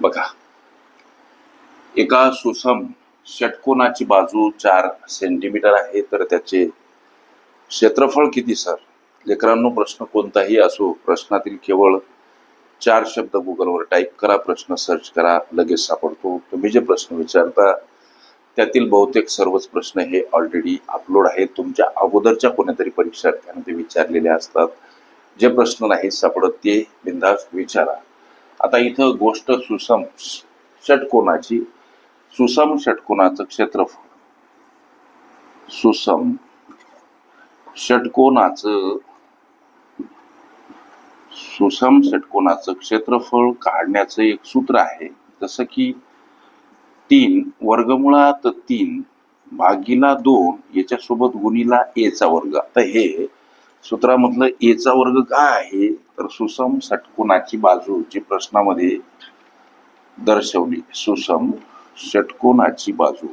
बघा. एका सुसम षटकोनाची बाजू चार सेंटीमीटर आहे तर त्याचे क्षेत्रफळ किती सर? लेकरांनो प्रश्न कोणताही असो प्रश्नातील केवळ चार शब्द गुगलवर टाईप करा प्रश्न सर्च करा लगेच सापडतो. तुम्ही जे प्रश्न विचारता त्यातील बहुतेक सर्वच प्रश्न हे ऑलरेडी अपलोड आहेत. तुमच्या अगोदरच्या कोणत्यातरी परीक्षार्थ्यांना ते विचारलेले असतात. जे प्रश्न नाही सापडत ते बिंदास विचारा. आता इथं गोष्ट सुसम षटकोनाची सुसम षटकोनाचं क्षेत्रफळ. सुसम षटकोणाचं सुसम षटकोनाचं क्षेत्रफळ काढण्याचं एक सूत्र आहे. जसं की तीन वर्गमुळात तीन भागीला दोन याच्यासोबत गुणीला एचा वर्ग. आता हे सूत्रामधलं एचा वर्ग काय आहे? तर सुसम षटकोनाची बाजू जी प्रश्नामध्ये दर्शवली. सुसम षटकोनाची बाजू.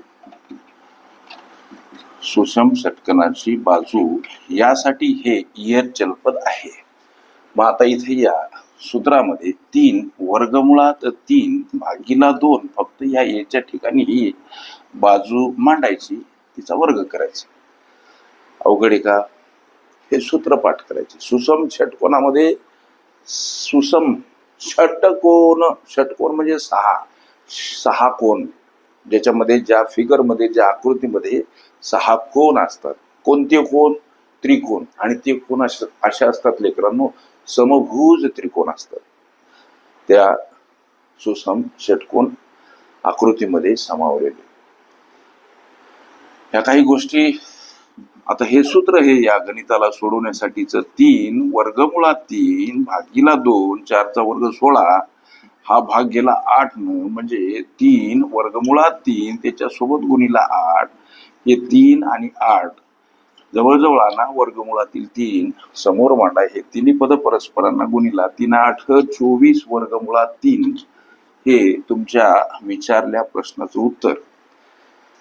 सुसम षटकोनाची बाजू यासाठी हे इयर चलपद आहे. मग आता इथे या सूत्रामध्ये तीन वर्गमुळात तीन भागीला दोन फक्त या याच्या ठिकाणी ही बाजू मांडायची तिचा वर्ग करायचा. अवघड आहे का? हे सूत्र पाठ करायचे. सुसम षटकोनामध्ये सुसम षटकोन षटकोन म्हणजे सहा. सहा कोण? ज्याच्यामध्ये ज्या फिगरमध्ये ज्या आकृतीमध्ये सहा कोण असतात. कोणते कोण? त्रिकोण. आणि ते कोण अशा अशा असतात लेकरांनो? समभुज त्रिकोण असतात. त्या सुसम षटकोन आकृतीमध्ये सामावलेले. ह्या काही गोष्टी आता हे सूत्र हे या गणिताला सोडवण्यासाठीच तीन वर्गमुळात तीन भागीला दोन चारचा वर्ग सोळा हा भाग गेला आठ न म्हणजे तीन वर्गमुळात तीन त्याच्यासोबत गुणीला आठ हे तीन आणि आठ. जवळजवळ आणा वर्गमुळातील तीन. समोर मांडा हे तिन्ही पद परस्परांना गुणीला तीन आठ चोवीस वर्गमुळात तीन. हे तुमच्या विचारल्या प्रश्नाचं उत्तर.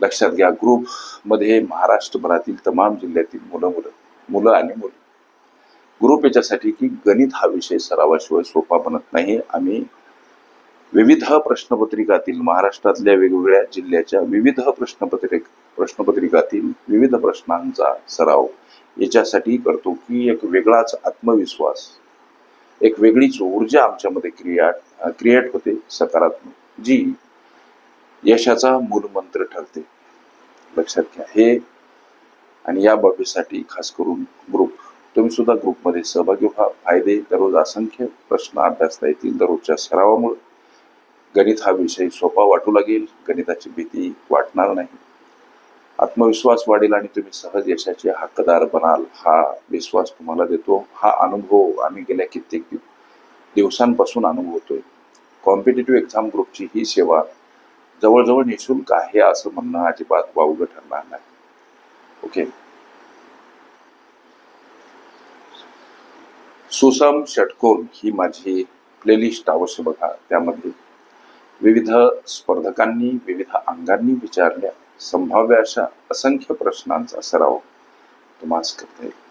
लक्षात घ्या ग्रुपमध्ये महाराष्ट्रभरातील तमाम जिल्ह्यातील मुलं मुलं मुलं आणि मुलं. ग्रुप याच्यासाठी की गणित हा विषय सरावाशिवाय सोपा बनत नाही आम्ही विविध प्रश्नपत्रिकातील महाराष्ट्रातल्या वेगवेगळ्या जिल्ह्याच्या विविध प्रश्नपत्रिक प्रश्नपत्रिकातील विविध प्रश्नांचा सराव याच्यासाठी करतो की एक वेगळाच आत्मविश्वास एक वेगळीच ऊर्जा आमच्यामध्ये क्रिया क्रिएट होते सकारात्मक. जी यशाचा मूलमंत्र ठरते. लक्षात घ्या. हे आणि या बाबीसाठी खास करून ग्रुप तुम्ही सुद्धा ग्रुपमध्ये सहभागी व्हा. फायदे दररोज असंख्य प्रश्न अभ्यासता येतील दररोजच्या सरावामुळे. गणित हा विषय सोपा वाटू लागेल. गणिताची भीती वाटणार नाही. आत्मविश्वास वाढेल आणि तुम्ही सहज यशाचे हक्कदार बनाल. हा विश्वास तुम्हाला देतो. हा अनुभव आम्ही गेल्या कित्येक दिवसांपासून अनुभवतोय. कॉम्पिटेटिव्ह एक्झाम ग्रुपची ही सेवा जवळजवळ निशुल्क आहे असं म्हणणं अजिबात वावगं ठरणार नाही. ओके सुसम षटकोन ही माझी प्लेलिस्ट अवश्य बघा. त्यामध्ये विविध स्पर्धकांनी विविध अंगांनी विचारल्या संभाव्य अशा असंख्य प्रश्नांचा सराव तुम्हाला करता येईल.